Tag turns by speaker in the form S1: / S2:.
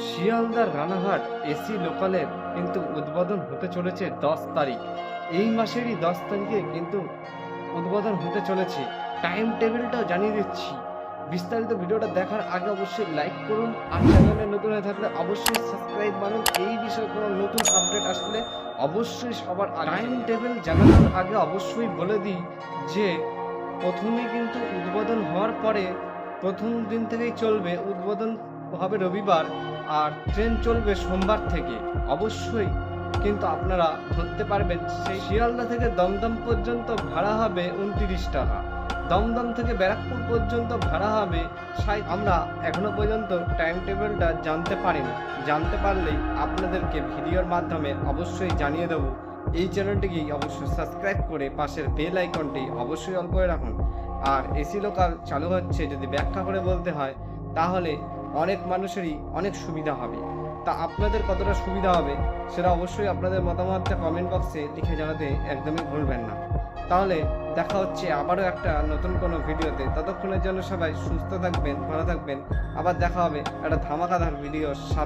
S1: শিয়ালদার রানাঘাট এসি লোকালের কিন্তু উদ্বোধন হতে চলেছে দশ তারিখ। এই মাসেরই দশ তারিখে কিন্তু উদ্বোধন হতে চলেছে। টাইম টেবিলটাও জানিয়ে দিচ্ছি। বিস্তারিত ভিডিওটা দেখার আগে অবশ্যই লাইক করুন আর চ্যানেলে নতুন হয়ে থাকলে অবশ্যই সাবস্ক্রাইব বানুন। এই বিষয়ে কোনো নতুন আপডেট আসলে অবশ্যই সবার টাইম টেবিল জানানোর আগে অবশ্যই বলে দিই যে প্রথমে কিন্তু উদ্বোধন হওয়ার পরে প্রথম দিন থেকেই চলবে উদ্বোধন হবে রবিবার, আর ট্রেন চলবে সোমবার থেকে। অবশ্যই কিন্তু আপনারা ধরতে পারবেন, সেই শিয়ালদা থেকে দমদম পর্যন্ত ভাড়া হবে উনত্রিশ টাকা। দমদম থেকে ব্যারাকপুর পর্যন্ত ভাড়া হবে ষাট আমরা এখনও পর্যন্ত টাইম টেবিলটা জানতে পারিনি। জানতে পারলেই আপনাদেরকে ভিডিওর মাধ্যমে অবশ্যই জানিয়ে দেবো। এই চ্যানেলটিকে অবশ্যই সাবস্ক্রাইব করে পাশের বেল আইকনটি অবশ্যই অন করে রাখুন। আর এসি লোকাল চালু হচ্ছে যদি ব্যাখ্যা করে বলতে হয়, তাহলে অনেক মানুষেরই অনেক সুবিধা হবে। তা আপনাদের কতটা সুবিধা হবে, সেটা অবশ্যই আপনাদের মতামতটা কমেন্ট বক্সে লিখে জানাতে একদমই ভুলবেন না। তাহলে দেখা হচ্ছে আবারও একটা নতুন কোনো ভিডিওতে। ততক্ষণের জন্য সবাই সুস্থ থাকবেন, ভালো থাকবেন। আবার দেখা হবে একটা ধামাকাধার ভিডিওর সাথে।